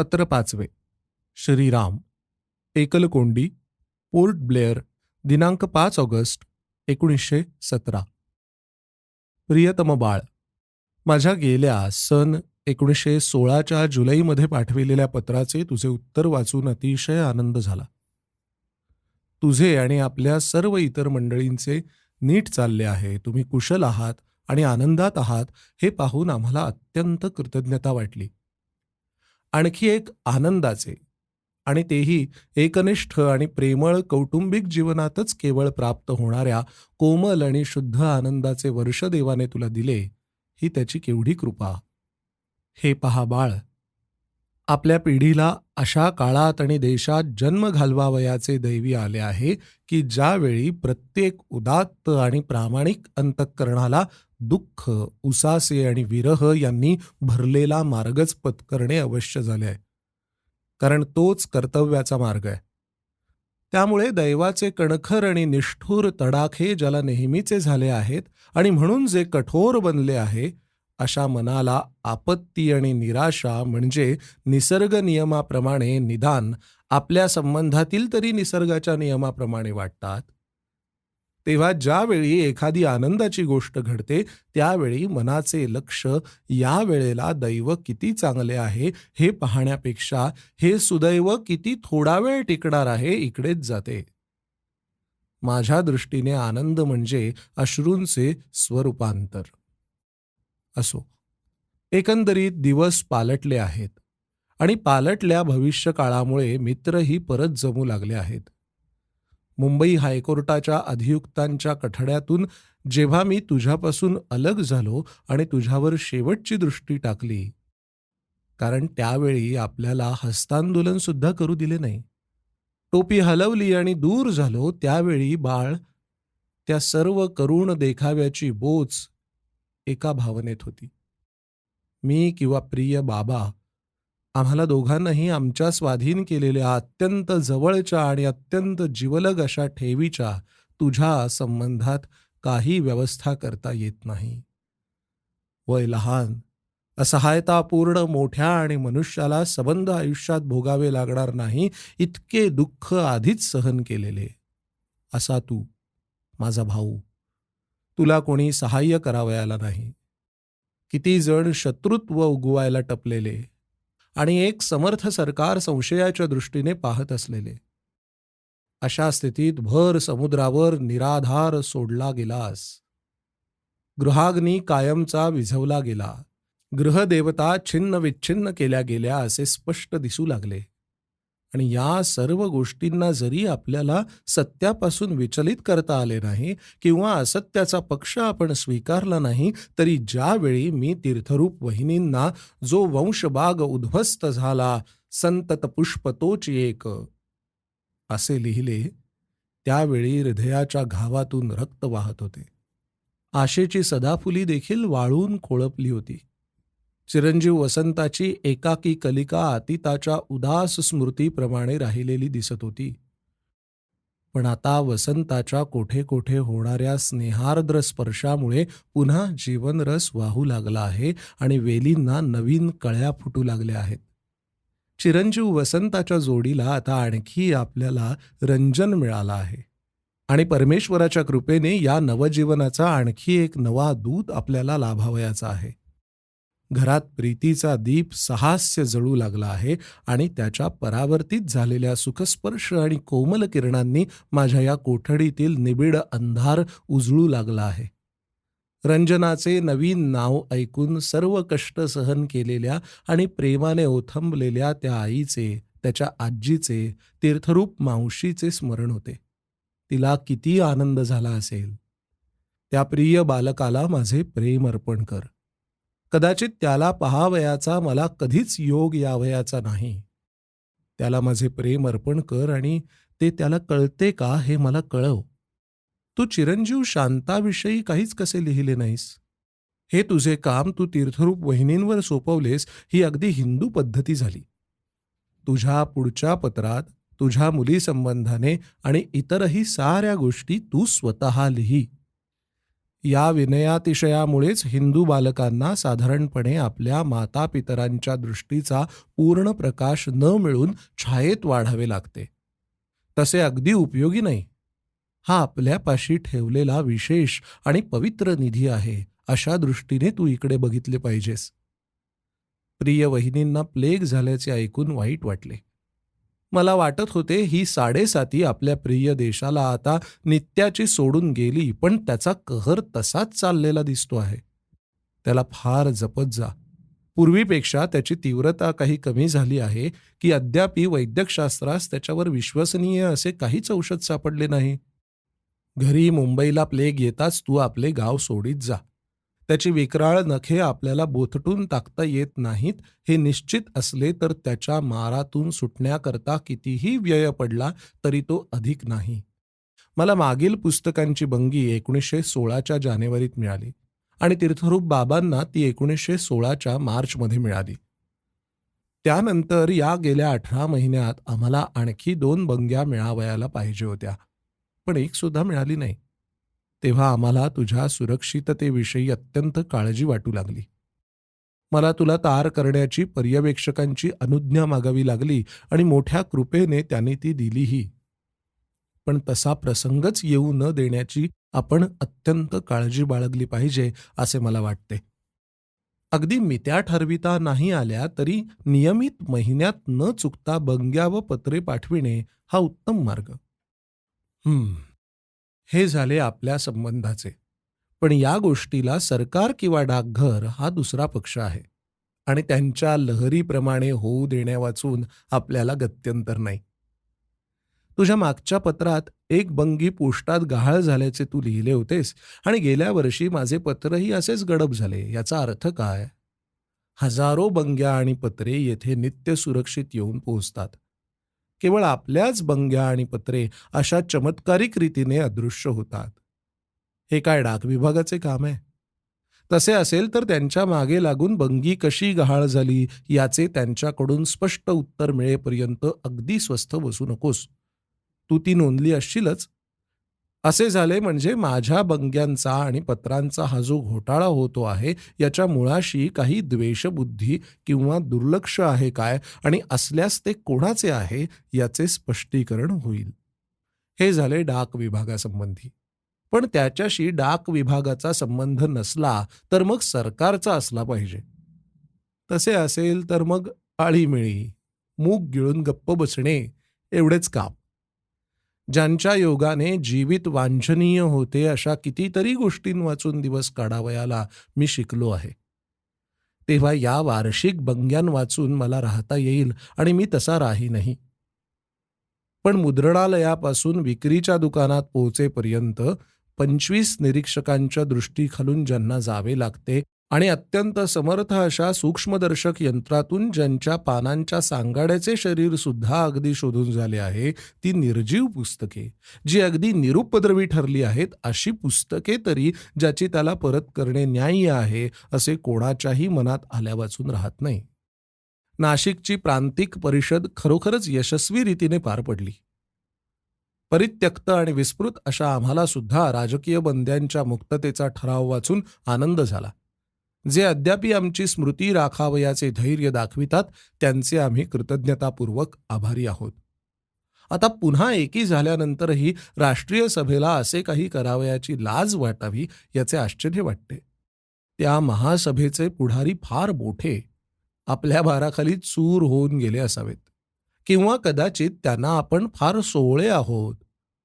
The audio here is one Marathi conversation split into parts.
पत्र पाचवे. श्रीराम एकलकोंडी पोर्ट ब्लेअर दिनांक पाच ऑगस्ट एकोणीसशे सतरा. प्रियतम बाळ माझ्या गेल्या सन एकोणीसशे सोळाच्या जुलैमध्ये पाठविलेल्या पत्राचे तुझे उत्तर वाचून अतिशय आनंद झाला. तुझे आणि आपल्या सर्व इतर मंडळींचे नीट चालले आहे. तुम्ही कुशल आहात आणि आनंदात आहात हे पाहून आम्हाला अत्यंत कृतज्ञता वाटली. आणखी एक आनंदाचे. आणि तेही एकनिष्ठ आणि प्रेमळ कौटुंबिक जीवनातच केवळ प्राप्त होणाऱ्या कोमल आणि शुद्ध आनंदाचे वर्ष देवाने तुला दिले ही त्याची केवढी कृपा. हे पहा बाळ आपल्या पिढीला अशा काळात आणि देशात जन्म घालवावयाचे दैवी आले आहे की ज्यावेळी प्रत्येक उदात्त आणि प्रामाणिक अंतःकरणाला दुःख उसासे आणि विरह यांनी भरलेला मार्गच पत्करणे अवश्य झाले आहे. कारण तोच कर्तव्याचा मार्ग आहे. त्यामुळे दैवाचे कणखर आणि निष्ठुर तडाखे ज्याला नेहमीचे झाले आहेत आणि म्हणून जे कठोर बनले आहे अशा मनाला आपत्ती आणि निराशा म्हणजे निसर्ग नियमाप्रमाणे निदान आपल्या संबंधातील तरी निसर्गाच्या नियमाप्रमाणे वाटतात तेव्हा ज्यावेळी एखादी आनंदाची गोष्ट घडते त्यावेळी मनाचे लक्ष या वेळेला दैव किती चांगले आहे हे पाहण्यापेक्षा हे सुदैव किती थोडा वेळ टिकणार आहे इकडेच जाते. माझ्या दृष्टीने आनंद म्हणजे अश्रूंचे स्वरूपांतर. असो. एकंदरीत दिवस पालटले आहेत. आणि पालटल्या भविष्यकाळामुळे मित्रही परत जमू लागले आहेत. मुंबई हायकोर्टाच्या अधियुक्तांच्या कठड्यातून जेव्हा मी तुझ्यापासून अलग झालो आणि तुझ्यावर शेवटची दृष्टी टाकली. कारण त्यावेळी आपल्याला हस्तांदोलन सुद्धा करू दिले नाही. टोपी हलवली आणि दूर झालो त्यावेळी बाळ त्या सर्व करुण देखाव्याची बोच एका भावनेत होती. मी किंवा प्रिय बाबा आम्हाला दोघांनाही आमच्या स्वाधीन केलेल्या अत्यंत जवळच्या आणि अत्यंत जिवलग अशा ठेवीच्या तुझ्या संबंधात काही व्यवस्था करता येत नाही. वय लहान. असहायतापूर्ण मोठ्या आणि मनुष्याला सबंध आयुष्यात भोगावे लागणार नाही इतके दुःख आधीच सहन केलेले. असा तू माझा भाऊ. तुला कोणी सहाय्य करावयाला नाही. किती जण शत्रुत्व उगवायला टपलेले. आणि एक समर्थ सरकार संशयाच्या दृष्टीने पाहत असलेले. अशा स्थितीत भर समुद्रावर निराधार सोडला गेलास. गृहाग्नी कायमचा विझवला गेला. गृहदेवता छिन्न विच्छिन्न केल्या गेल्या असे स्पष्ट दिसू लागले. आणि या सर्व गोष्टींना जरी आपल्याला सत्यापासून विचलित करता आले नाही किंवा असत्याचा पक्ष आपण स्वीकारला नाही तरी ज्यावेळी मी तीर्थरूप वहिनींना जो वंशबाग उद्ध्वस्त झाला संतत पुष्प तोच एक. असे लिहिले त्यावेळी हृदयाच्या घावातून रक्त वाहत होते. आशेची सदाफुली देखील वाळून खोळपली होती. चिरंजीव वसंताची एकाकी कलिका अतीताच्या उदास स्मृतीप्रमाणे राहिलेली दिसत होती. पण आता वसंताच्या कोठे कोठे होणाऱ्या स्नेहार्द्र स्पर्शामुळे पुन्हा जीवनरस वाहू लागला आहे आणि वेलींना नवीन कळ्या फुटू लागल्या आहेत. चिरंजीव वसंताच्या जोडीला आता आणखी आपल्याला रंजन मिळाला आहे आणि परमेश्वराच्या कृपेने या नवजीवनाचा आणखी एक नवा दूत आपल्याला लाभावयाचा आहे. घरात प्रीतीचा दीप सहास्य जळू लागला आहे आणि त्याच्या परावर्तित झालेल्या सुखस्पर्श आणि कोमल किरणांनी माझ्या या कोठडीतील निबिड अंधार उजळू लागला आहे. रंजनाचे नवीन नाव ऐकून सर्व कष्ट सहन केलेल्या आणि प्रेमाने ओथंबलेल्या त्या आईचे त्याच्या आजीचे तीर्थरूप मावशीचे स्मरण होते. तिला किती आनंद झाला असेल. त्या प्रिय बालकाला माझे प्रेम अर्पण कर. कदाचित त्याला पहावयाचा मला कधीच योग यावयाचा नाही. त्याला माझे प्रेम अर्पण कर आणि ते त्याला कळते का हे मला कळव. तू चिरंजीव शांताविषयी काहीच कसे लिहिले नाहीस? हे तुझे काम तू तीर्थरूप वहिनींवर सोपवलेस ही अगदी हिंदू पद्धती झाली. तुझ्या पुढच्या पत्रात तुझ्या मुलीसंबंधाने आणि इतरही साऱ्या गोष्टी तू स्वतः लिही. या विनयातिशयामुळेच हिंदू बालकांना साधारणपणे आपल्या मातापितरांच्या दृष्टीचा पूर्ण प्रकाश न मिळून छायेत वाढावे लागते. तसे अगदी उपयोगी नाही. हा आपल्यापाशी ठेवलेला विशेष आणि पवित्र निधी आहे अशा दृष्टीने तू इकडे बघितले पाहिजेस. प्रिय वहिनींना प्लेग झाल्याचे ऐकून वाईट वाटले. मला वाटत होते ही साडेसाती आपल्या प्रिय देशाला आता नित्याची सोडून गेली पण त्याचा कहर तसाच चाललेला दिसतो आहे. त्याला फार जपत जा. पूर्वीपेक्षा त्याची तीव्रता काही कमी झाली आहे की अद्यापी वैद्यकशास्त्रास त्याच्यावर विश्वसनीय असे काहीच औषध सापडले नाही. घरी मुंबईला प्लेग येताच तू आपले गाव सोडीत जा. त्याची विकराळ नखे आपल्याला बोथटून टाकता येत नाहीत. हे निश्चित असले तर त्याच्या मारातून सुटण्याकरता कितीही व्यय पडला तरी तो अधिक नाही. मला मागील पुस्तकांची बंगी एकोणीसशे सोळाच्या जानेवारीत मिळाली आणि तीर्थरूप बाबांना ती एकोणीसशे सोळाच्या मार्चमध्ये मिळाली. त्यानंतर या गेल्या अठरा महिन्यात आम्हाला आणखी दोन बंग्या मिळावयाला पाहिजे होत्या. पण एक सुद्धा मिळाली नाही. तेव्हा आम्हाला तुझ्या सुरक्षिततेविषयी अत्यंत काळजी वाटू लागली. मला तुला तार करण्याची पर्यवेक्षकांची अनुज्ञा मागावी लागली आणि मोठ्या कृपेने त्याने ती दिलीही. पण तसा प्रसंगच येऊ न देण्याची आपण अत्यंत काळजी बाळगली पाहिजे असे मला वाटते. अगदी मित्या ठरविता नाही आल्या तरी नियमित महिन्यात न चुकता बंग्या व पत्रे पाठविणे हा उत्तम मार्ग. हम्म. हे झाले आपल्या संबंधाचे. पण या गोष्टीला सरकार किंवा डाकघर हा दुसरा पक्ष आहे. आणि त्यांच्या लहरीप्रमाणे होऊ देण्यावाचून आपल्याला गत्यंतर नाही. तुझ्या मागच्या पत्रात एक बंगी पोस्टात गहाळ झाल्याचे तू लिहिले होतेस आणि गेल्या वर्षी माझे पत्रही असेच गडप झाले याचा अर्थ काय? हजारो बंग्या आणि पत्रे येथे नित्य सुरक्षित येऊन पोहोचतात. केवळ आपल्याच बंग्या आणि पत्रे अशा चमत्कारिक रीतीने अदृश्य होतात. हे काय डाक विभागाचे काम आहे? तसे असेल तर त्यांच्या मागे लागून बंगी कशी गहाळ झाली याचे त्यांच्याकडून स्पष्ट उत्तर मिळेपर्यंत अगदी स्वस्थ बसू नकोस. तू ती नोंदली असशीलच. असे झाले म्हणजे माझ्या बंग्यांचा आणि पत्रांचा हा जो घोटाळा होतो आहे याच्या मुळाशी काही द्वेषबुद्धी किंवा दुर्लक्ष आहे काय आणि असल्यास ते कोणाचे आहे याचे स्पष्टीकरण होईल. हे झाले डाक विभागासंबंधी. पण त्याच्याशी डाक विभागाचा संबंध नसला तर मग सरकारचा असला पाहिजे. तसे असेल तर मग आळीमिळी मूग गिळून गप्प बसणे एवढेच काम. ज्यांच्या योगाने जीवित वांछनीय होते अशा कितीतरी गोष्टींवाचून दिवस काढावयाला मी शिकलो आहे. तेव्हा या वार्षिक बंग्यान वाचून मला राहता येईल आणि मी तसा राही नाही. पण मुद्रणालयापासून विक्रीच्या दुकानात पोहोचेपर्यंत पंचवीस निरीक्षकांच्या दृष्टीखालून ज्यांना जावे लागते आणि अत्यंत समर्थ अशा सूक्ष्मदर्शक यंत्रातून ज्यांच्या पानांच्या सांगाड्याचे शरीर सुद्धा अगदी शोधून झाले आहे ती निर्जीव पुस्तके. जी अगदी निरुपद्रवी ठरली आहेत अशी पुस्तके तरी ज्याची त्याला परत करणे न्याय्य आहे असे कोणाच्याही मनात आल्या वाचून राहत नाही. नाशिकची प्रांतिक परिषद खरोखरच यशस्वी रीतीने पार पडली. परित्यक्त आणि विस्मृत अशा आम्हाला सुद्धा राजकीय बंद्यांच्या मुक्ततेचा ठराव वाचून आनंद झाला. जे अद्यापी आमची स्मृती राखावयाचे धैर्य दाखवितात त्यांचे आम्ही कृतज्ञतापूर्वक आभारी आहोत. आता पुन्हा एकी झाल्यानंतरही राष्ट्रीय सभेला असे काही करावयाची लाज वाटावी याचे आश्चर्य वाटते. त्या महासभेचे पुढारी फार मोठे आपल्या भाराखाली चूर होऊन गेले असावेत. किंवा कदाचित त्यांना आपण फार सोहळे आहोत.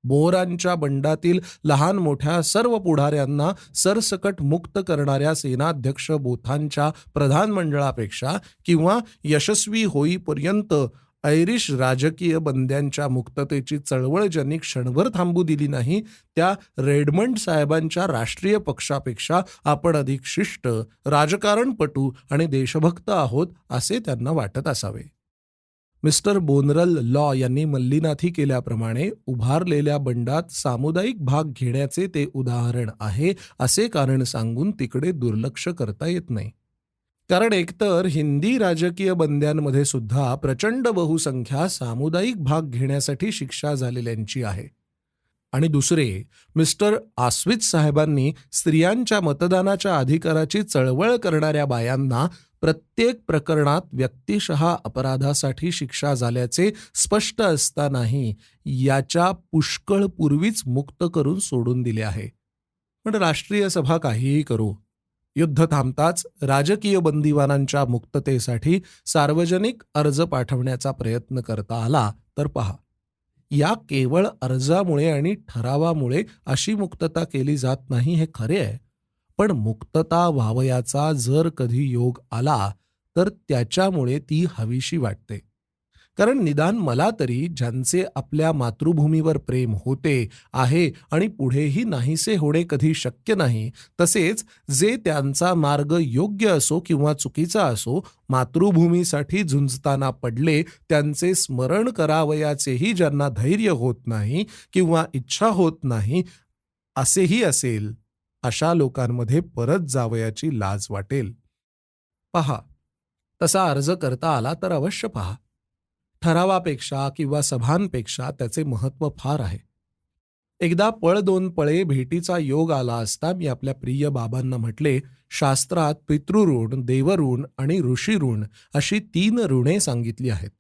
बोहरांच्या बंडातील लहान मोठ्या सर्व पुढाऱ्यांना सरसकट मुक्त करणाऱ्या सेनाध्यक्ष बोथांच्या प्रधानमंडळापेक्षा किंवा यशस्वी होईपर्यंत ऐरिश राजकीय बंद्यांच्या मुक्ततेची चळवळ ज्यांनी क्षणभर थांबू दिली नाही त्या रेडमंड साहेबांच्या राष्ट्रीय पक्षापेक्षा आपण अधिक शिष्ट राजकारणपटू आणि देशभक्त आहोत असे त्यांना वाटत असावे. मिस्टर बोनरल लॉ यांनी मल्लीनाथी केल्याप्रमाणे उभारलेल्या बंडात सामुदायिक भाग घेण्याचे ते उदाहरण आहे असे कारण सांगून तिकडे दुर्लक्ष करता येत नाही. कारण एकतर हिंदी राजकीय बंद्यांमध्ये सुद्धा प्रचंड बहुसंख्या सामुदायिक भाग घेण्यासाठी शिक्षा झालेल्यांची आहे. आणि दुसरे मिस्टर आस्वित साहेबांनी स्त्रियांच्या मतदानाच्या अधिकाराची चळवळ करणाऱ्या बायांना प्रत्येक प्रकरणात व्यक्तिशः अपराधासाठी शिक्षा झाल्याचे स्पष्ट असतानाही याच्या पुष्कळ पूर्वीच मुक्त करून सोडून दिले आहे. पण राष्ट्रीय सभा काहीही करू. युद्ध थांबताच राजकीय बंदिवानांच्या मुक्ततेसाठी सार्वजनिक अर्ज पाठवण्याचा प्रयत्न करता आला तर पहा. या केवळ अर्जामुळे आणि ठरावामुळे अशी मुक्तता केली जात नाही हे खरे आहे? पण मुक्तता व्हावयाचा जर कधी योग आला तर त्याच्यामुळे ती हवीशी वाटते. कारण निदान मला तरी ज्यांचे आपल्या मातृभूमीवर प्रेम होते आहे आणि पुढेही नाहीसे होणे कधी शक्य नाही तसेच जे त्यांचा मार्ग योग्य असो किंवा चुकीचा असो मातृभूमीसाठी झुंजताना पडले त्यांचे स्मरण करावयाचेही ज्यांना धैर्य होत नाही किंवा इच्छा होत नाही असेही असेल. अशा लोकांमध्ये परत जावयाची लाज वाटेल. पहा तसा अर्ज करता आला तर अवश्य पहा. ठरावापेक्षा किंवा सभांपेक्षा त्याचे महत्त्व फार आहे. एकदा पळ दोन पळे भेटीचा योग आला असता मी आपल्या प्रिय बाबांना म्हटले शास्त्रात पितृऋण देवऋण आणि ऋषीऋण अशी तीन ऋणे सांगितली आहेत.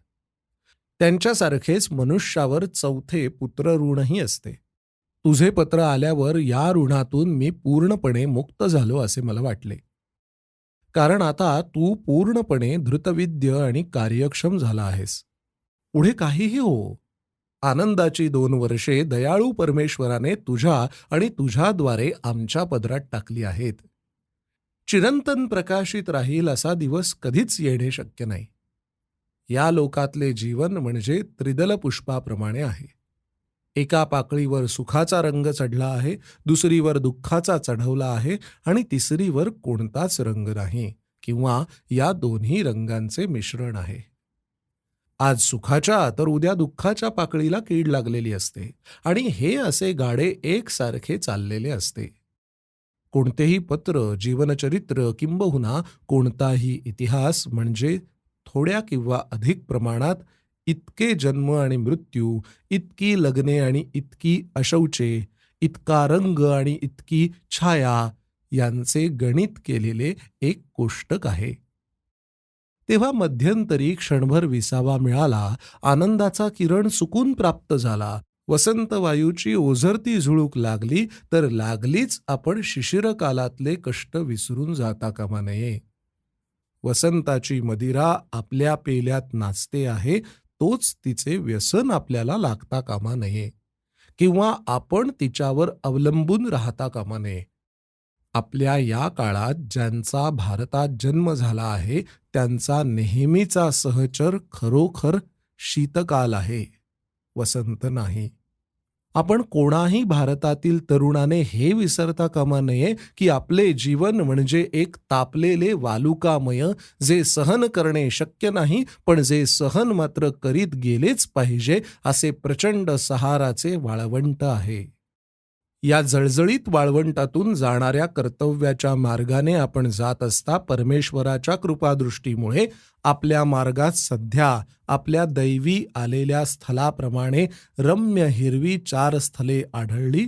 त्यांच्यासारखेच मनुष्यावर चौथे पुत्रऋणही असते. तुझे पत्र आल्यावर या ऋणातून मी पूर्णपणे मुक्त झालो असे मला वाटले. कारण आता तू पूर्णपणे धृतविद्य आणि कार्यक्षम झाला आहेस. पुढे काहीही हो. आनंदाची दोन वर्षे दयाळू परमेश्वराने तुझ्या आणि तुझ्याद्वारे आमच्या पदरात टाकली आहेत. चिरंतन प्रकाशित राहील असा दिवस कधीच येणे शक्य नाही. या लोकातले जीवन म्हणजे त्रिदल पुष्पाप्रमाणे आहे. एका पाकळीवर सुखाचा रंग चढला आहे दुसरीवर दुःखाचा चढवला आहे आणि तिसरीवर कोणताच रंग नाही किंवा या दोन्ही रंगांचे मिश्रण आहे. आज सुखाच्या तर उद्या दुःखाच्या पाकळीला कीड लागलेली असते आणि हे असे गाडे एकसारखे चाललेले असते. कोणतेही पत्र जीवनचरित्र किंबहुना कोणताही इतिहास म्हणजे थोड्या किंवा अधिक प्रमाणात इतके जन्म आणि मृत्यू इतकी लग्ने आणि इतकी अशौचे इतका रंग आणि इतकी छाया यांचे गणित केलेले एक कोष्टक आहे. तेव्हा मध्यंतरी क्षणभर विसावा मिळाला आनंदाचा किरण सुकून प्राप्त झाला वसंत वायूची ओझरती झुळूक लागली तर लागलीच आपण शिशिरकालातले कष्ट विसरून जाता कामा नये. वसंताची मदिरा आपल्या पेल्यात नाचते आहे तोच तिचे व्यसन आपल्याला लागता कामा नये. किंवा आपण तिच्यावर अवलंबून राहता कामा नये. आपल्या या काळात ज्यांचा भारतात जन्म झाला आहे त्यांचा नेहमीचा सहचर खरोखर शीतकाल आहे. वसंत नाही. आपण कोणाही भारतातील तरुणाने हे विसरता कामा नये की आपले जीवन म्हणजे एक तापलेले वालुकामय जे सहन करणे शक्य नाही पण जे सहन मात्र करीत गेलेच पाहिजे असे प्रचंड सहाराचे वाळवंट आहे. या जळजळीत वाळवंटातून जाणाऱ्या कर्तव्याच्या मार्गाने आपण जात असता परमेश्वराच्या कृपादृष्टीमुळे आपल्या मार्गात सध्या आपल्या दैवी आलेल्या स्थलाप्रमाणे रम्य हिरवी चार स्थले आढळली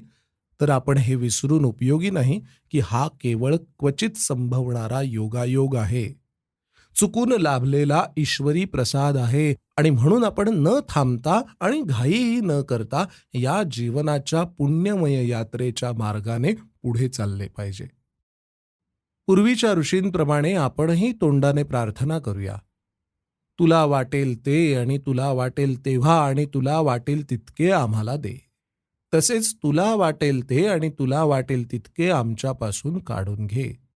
तर आपण हे विसरून उपयोगी नाही की हा केवळ क्वचित संभवणारा योगायोग आहे. चुकून लाभलेला ईश्वरी प्रसाद आहे आणि म्हणून आपण न थांबता आणि घाईही न करता या जीवनाच्या पुण्यमय यात्रेच्या मार्गाने पुढे चालले पाहिजे. पूर्वीच्या ऋषींप्रमाणे आपणही तोंडाने प्रार्थना करूया. तुला वाटेल ते आणि तुला वाटेल तेव्हा आणि तुला वाटेल तितके आम्हाला दे. तसेच तुला वाटेल ते आणि तुला वाटेल तितके आमच्यापासून काढून घे.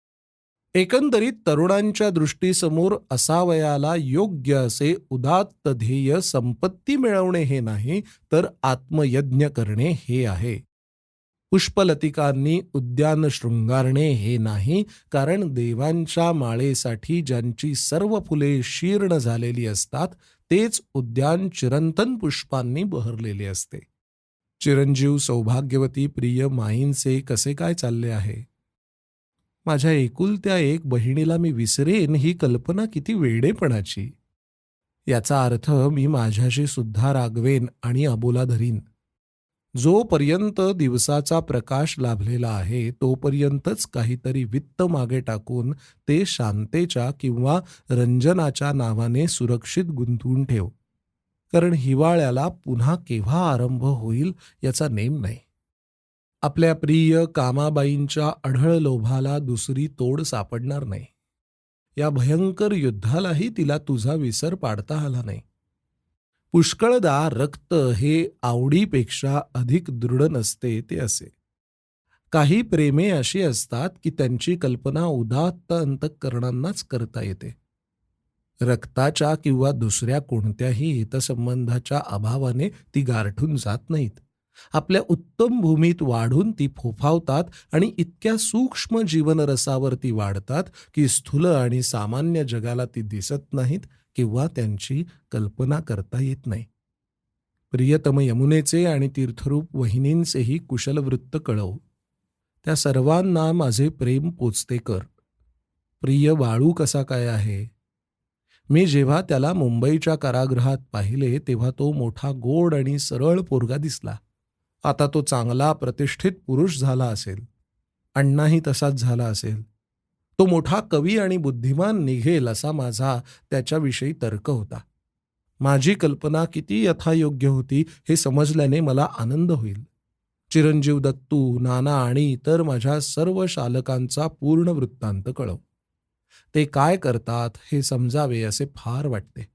एकंदरीत तरुणांच्या दृष्टीसमोर असावयाला योग्य असे उदात्त ध्येय संपत्ती मिळवणे हे नाही तर आत्मयज्ञ करणे हे आहे. पुष्पलतिकांनी उद्यान शृंगारणे हे नाही कारण देवांच्या माळेसाठी ज्यांची सर्व फुले शीर्ण झालेली असतात तेच उद्यान चिरंतन पुष्पांनी बहरलेले असते. चिरंजीव सौभाग्यवती प्रिय माईंचे कसे काय चालले आहे? माझ्या एकुलत्या एक बहिणीला मी विसरेन ही कल्पना किती वेडेपणाची. याचा अर्थ मी माझ्याशी सुद्धा रागवेन आणि अबोला धरीन. जोपर्यंत दिवसाचा प्रकाश लाभलेला आहे तोपर्यंतच काहीतरी वित्त मागे टाकून ते शांतेच्या किंवा रंजनाच्या नावाने सुरक्षित गुंतवून ठेव. कारण हिवाळ्याला पुन्हा केव्हा आरंभ होईल याचा नेम नाही. आपल्या प्रिय कामाबाईंच्या अढळ लोभाला दुसरी तोड सापडणार नाही. या भयंकर युद्धालाही तिला तुझा विसर पाडता आला नाही. पुष्कळदा रक्त हे आवडीपेक्षा अधिक दृढ नसते ते असे. काही प्रेमे अशी असतात की त्यांची कल्पना उदात्त अंतकरणांनाच करता येते. रक्ताच्या किंवा दुसऱ्या कोणत्याही हितसंबंधाच्या अभावाने ती गारठून जात नाहीत. आपल्या उत्तम भूमीत वाढून ती फोफावतात आणि इतक्या सूक्ष्म जीवनरसावरती वाढतात की स्थूल आणि सामान्य जगाला ती दिसत नाहीत किंवा त्यांची कल्पना करता येत नाही. प्रियतम यमुनेचे आणि तीर्थरूप वहिनींचेही कुशल वृत्त कळव. त्या सर्वांना माझे प्रेम पोचते कर. प्रिय बाळू कसा काय आहे? मी जेव्हा त्याला मुंबईच्या कारागृहात पाहिले तेव्हा तो मोठा गोड आणि सरळ पोरगा दिसला. आता तो चांगला प्रतिष्ठित पुरुष झाला असेल. अण्णाही तसाच झाला असेल. तो मोठा कवी आणि बुद्धिमान निघेल असा माझा त्याच्याविषयी तर्क होता. माझी कल्पना किती यथायोग्य होती हे समजल्याने मला आनंद होईल. चिरंजीव दत्तू नाना आणि इतर माझ्या सर्व शालकांचा पूर्ण वृत्तांत कळव. ते काय करतात हे समजावे असे फार वाटते.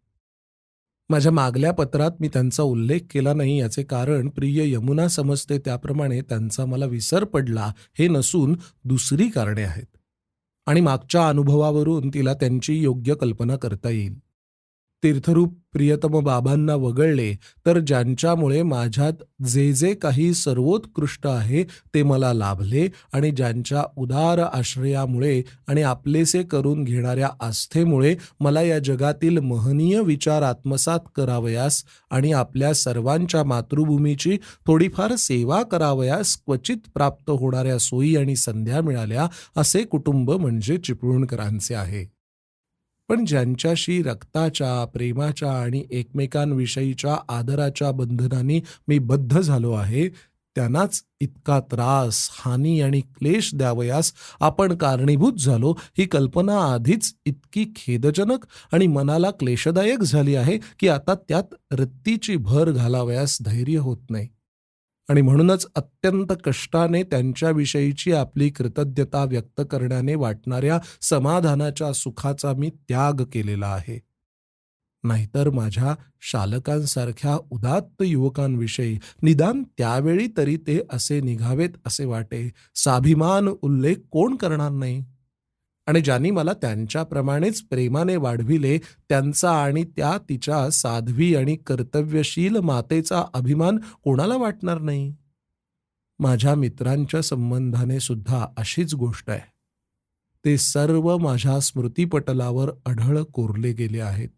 माझ्या मागल्या पत्रात मी त्यांचा उल्लेख केला नाही याचे कारण प्रिय यमुना समजते त्याप्रमाणे त्यांचा मला विसर पडला हे नसून दुसरी कारणे आहेत. आणि मागच्या अनुभवावरून तिला त्यांची योग्य कल्पना करता येईल. तीर्थरूप प्रियतम बाबांना वगळले तर ज्यांच्यामुळे माझ्यात जे जे काही सर्वोत्कृष्ट आहे ते मला लाभले आणि ज्यांच्या उदार आश्रयामुळे आणि आपलेसे करून घेणाऱ्या आस्थेमुळे मला या जगातील महनीय विचार आत्मसात करावयास आणि आपल्या सर्वांच्या मातृभूमीची थोडीफार सेवा करावयास क्वचित प्राप्त होणाऱ्या सोयी आणि संध्या मिळाल्या असे कुटुंब म्हणजे चिपळूणकरांचे आहे. पण ज्यांच्याशी रक्ताच्या प्रेमाच्या आणि एकमेकांविषयीच्या आदराच्या बंधनांनी मी बद्ध झालो आहे त्यांनाच इतका त्रास हानी आणि क्लेश द्यावयास आपण कारणीभूत झालो ही कल्पना आधीच इतकी खेदजनक आणि मनाला क्लेशदायक झाली आहे की आता त्यात रत्तीची भर घालावयास धैर्य होत नाही. आणि म्हणूनच अत्यंत कष्टाने त्यांच्याविषयीची आपली कृतज्ञता व्यक्त करण्याने वाटणाऱ्या समाधानाच्या सुखाचा मी त्याग केलेला आहे. नाहीतर माझ्या शालकांसारख्या उदात्त युवकांविषयी निदान त्यावेळी तरी ते असे निघावेत असे वाटे. साभिमान उल्लेख कोण करणार नाही? आणि ज्यांनी मला त्यांच्याप्रमाणेच प्रेमाने वाढविले त्यांचा आणि त्या तिच्या साध्वी आणि कर्तव्यशील मातेचा अभिमान कोणाला वाटणार नाही? माझ्या मित्रांच्या संबंधाने सुद्धा अशीच गोष्ट आहे. ते सर्व माझ्या स्मृतीपटलावर अढळ कोरले गेले आहेत.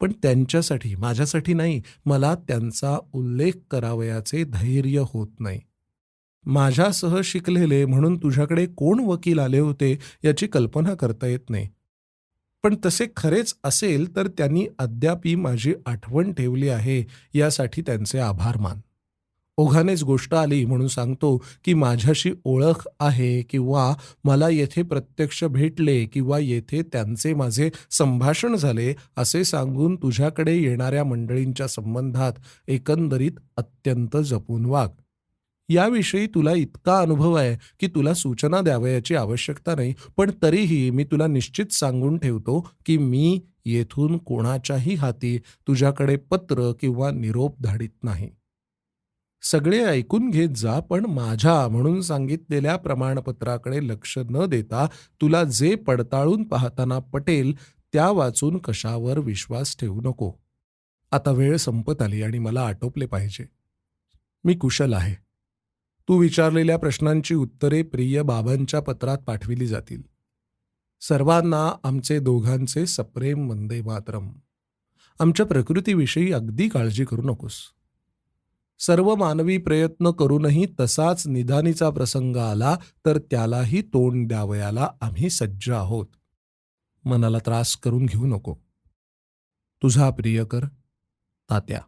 पण त्यांच्यासाठी माझ्यासाठी नाही मला त्यांचा उल्लेख करावयाचे धैर्य होत नाही. माझ्यासह शिकलेले म्हणून तुझ्याकडे कोण वकील आले होते याची कल्पना करता येत नाही. पण तसे खरेच असेल तर त्यांनी अद्यापी माझी आठवण ठेवली आहे यासाठी त्यांचे आभार मान. ओघानेच गोष्ट आली म्हणून सांगतो की माझ्याशी ओळख आहे किंवा मला येथे प्रत्यक्ष भेटले किंवा येथे त्यांचे माझे संभाषण झाले असे सांगून तुझ्याकडे येणाऱ्या मंडळींच्या संबंधात एकंदरीत अत्यंत जपून वाग. याविषयी तुला इतका अनुभव आहे की तुला सूचना द्यावयाची आवश्यकता नाही. पण तरीही मी तुला निश्चित सांगून ठेवतो की मी येथून कोणाच्याही हाती तुझ्याकडे पत्र किंवा निरोप धाडित नाही. सगळे ऐकून घेत जा पण माझ्या म्हणून सांगितलेल्या प्रमाणपत्राकडे लक्ष न देता तुला जे पडताळून पाहताना पटेल त्या वाचून कशावर विश्वास ठेवू नको. आता वेळ संपत आली आणि मला आटोपले पाहिजे. मी कुशल आहे. तू विचारलेल्या प्रश्नांची उत्तरे प्रिय बाबांच्या पत्रात पाठविली जातील. सर्वांना आमचे दोघांचे सप्रेम वंदे मातरम. आमच्या प्रकृतीविषयी अगदी काळजी करू नकोस. सर्व मानवी प्रयत्न करूनही तसाच निदानीचा प्रसंग आला तर त्यालाही तोंड द्यावयाला आम्ही सज्ज आहोत. मनाला त्रास करून घेऊ नको. तुझा प्रियकर तात्या.